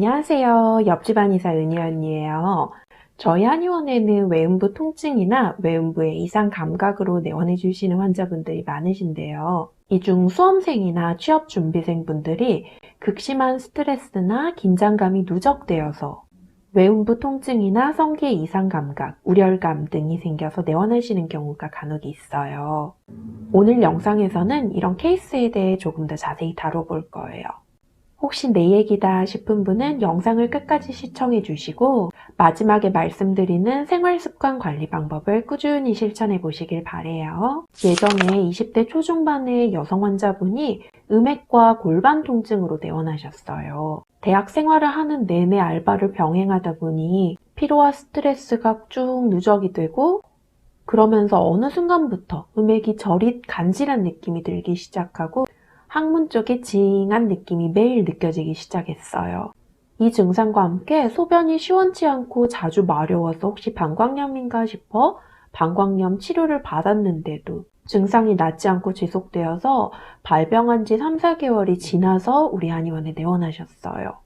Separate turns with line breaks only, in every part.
안녕하세요. 옆집 한의사 은희 언니예요. 저희 한의원에는 외음부 통증이나 외음부의 이상 감각으로 내원해 주시는 환자분들이 많으신데요. 이 중 수험생이나 취업 준비생 분들이 극심한 스트레스나 긴장감이 누적되어서 외음부 통증이나 성기의 이상 감각, 우열감 등이 생겨서 내원하시는 경우가 간혹 있어요. 오늘 영상에서는 이런 케이스에 대해 조금 더 자세히 다뤄볼 거예요. 혹시 내 얘기다 싶은 분은 영상을 끝까지 시청해 주시고 마지막에 말씀드리는 생활습관 관리 방법을 꾸준히 실천해 보시길 바래요. 예전에 20대 초중반의 여성 환자분이 음액과 골반 통증으로 내원하셨어요. 대학 생활을 하는 내내 알바를 병행하다 보니 피로와 스트레스가 쭉 누적이 되고 그러면서 어느 순간부터 음액이 저릿 간질한 느낌이 들기 시작하고 항문 쪽에 징한 느낌이 매일 느껴지기 시작했어요. 이 증상과 함께 소변이 시원치 않고 자주 마려워서 혹시 방광염인가 싶어 방광염 치료를 받았는데도 증상이 낫지 않고 지속되어서 발병한 지 3, 4개월이 지나서 우리 한의원에 내원하셨어요.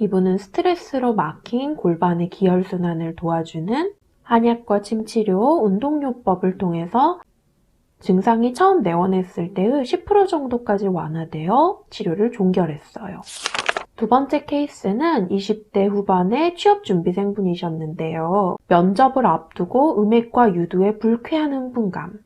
이분은 스트레스로 막힌 골반의 기혈순환을 도와주는 한약과 침치료, 운동요법을 통해서 증상이 처음 내원했을 때의 10% 정도까지 완화되어 치료를 종결했어요. 두 번째 케이스는 20대 후반의 취업준비생 분이셨는데요. 면접을 앞두고 음액과 유두에 불쾌한 흥분감,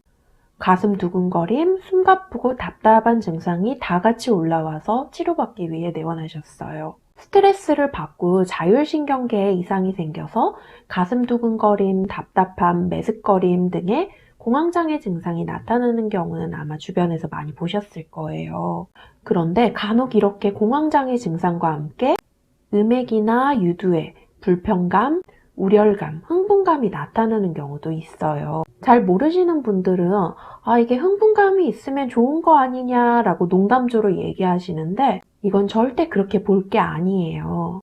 가슴 두근거림, 숨가쁘고 답답한 증상이 다 같이 올라와서 치료받기 위해 내원하셨어요. 스트레스를 받고 자율신경계에 이상이 생겨서 가슴 두근거림, 답답함, 메스꺼림 등의 공황장애 증상이 나타나는 경우는 아마 주변에서 많이 보셨을 거예요. 그런데 간혹 이렇게 공황장애 증상과 함께 음액이나 유두에 불편감, 우열감, 흥분감이 나타나는 경우도 있어요. 잘 모르시는 분들은 아 이게 흥분감이 있으면 좋은 거 아니냐라고 농담조로 얘기하시는데 이건 절대 그렇게 볼 게 아니에요.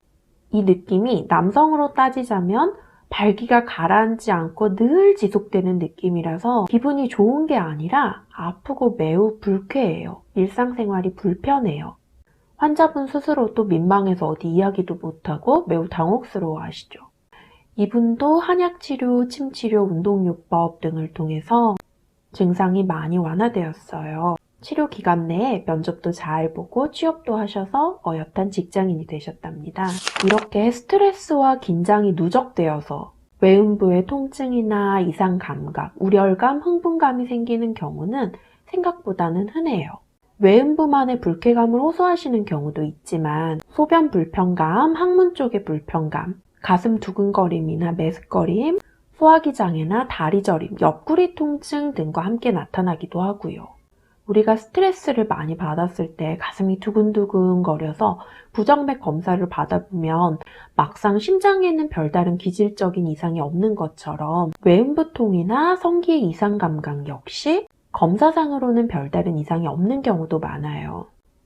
이 느낌이 남성으로 따지자면 발기가 가라앉지 않고 늘 지속되는 느낌이라서 기분이 좋은 게 아니라 아프고 매우 불쾌해요. 일상생활이 불편해요. 환자분 스스로도 민망해서 어디 이야기도 못하고 매우 당혹스러워 하시죠. 이분도 한약치료, 침치료, 운동요법 등을 통해서 증상이 많이 완화되었어요. 치료 기간 내에 면접도 잘 보고 취업도 하셔서 어엿한 직장인이 되셨답니다. 이렇게 스트레스와 긴장이 누적되어서 외음부의 통증이나 이상 감각, 우열감, 흥분감이 생기는 경우는 생각보다는 흔해요. 외음부만의 불쾌감을 호소하시는 경우도 있지만 소변 불편감, 항문 쪽의 불편감, 가슴 두근거림이나 메스꺼림, 소화기 장애나 다리 저림, 옆구리 통증 등과 함께 나타나기도 하고요. 우리가 스트레스를 많이 받았을 때 가슴이 두근두근 거려서 부정맥 검사를 받아보면 막상 심장에는 별다른 기질적인 이상이 없는 것처럼 외음부통이나 성기의 이상 감각 역시 검사상으로는 별다른 이상이 없는 경우도 많아요.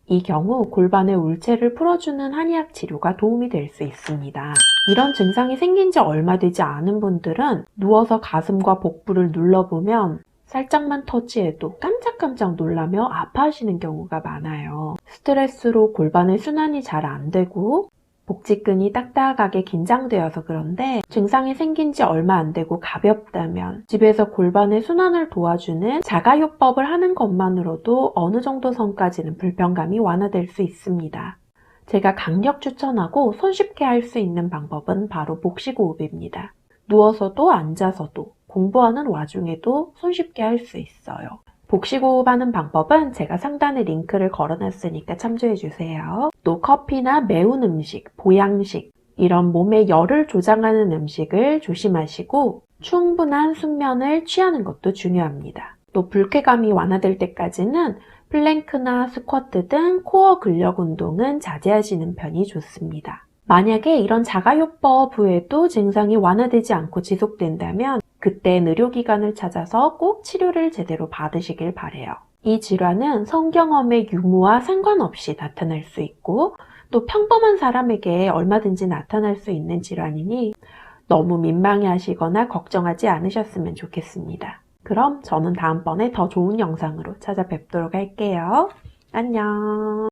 이 경우 골반의 울체를 풀어주는 한의학 치료가 도움이 될 수 있습니다. 이런 증상이 생긴 지 얼마 되지 않은 분들은 누워서 가슴과 복부를 눌러보면 살짝만 터치해도 깜짝깜짝 놀라며 아파하시는 경우가 많아요. 스트레스로 골반의 순환이 잘 안 되고 복직근이 딱딱하게 긴장되어서 그런데 증상이 생긴 지 얼마 안 되고 가볍다면 집에서 골반의 순환을 도와주는 자가요법을 하는 것만으로도 어느 정도 선까지는 불편감이 완화될 수 있습니다. 제가 강력 추천하고 손쉽게 할 수 있는 방법은 바로 복식호흡입니다. 누워서도 앉아서도 공부하는 와중에도 손쉽게 할 수 있어요. 복식 호흡하는 방법은 제가 상단에 링크를 걸어놨으니까 참조해 주세요. 또 커피나 매운 음식, 보양식, 이런 몸에 열을 조장하는 음식을 조심하시고 충분한 숙면을 취하는 것도 중요합니다. 또 불쾌감이 완화될 때까지는 플랭크나 스쿼트 등 코어 근력 운동은 자제하시는 편이 좋습니다. 만약에 이런 자가요법 후에도 증상이 완화되지 않고 지속된다면 그땐 의료기관을 찾아서 꼭 치료를 제대로 받으시길 바래요. 이 질환은 성경험의 유무와 상관없이 나타날 수 있고 또 평범한 사람에게 얼마든지 나타날 수 있는 질환이니 너무 민망해 하시거나 걱정하지 않으셨으면 좋겠습니다. 그럼 저는 다음번에 더 좋은 영상으로 찾아뵙도록 할게요. 안녕.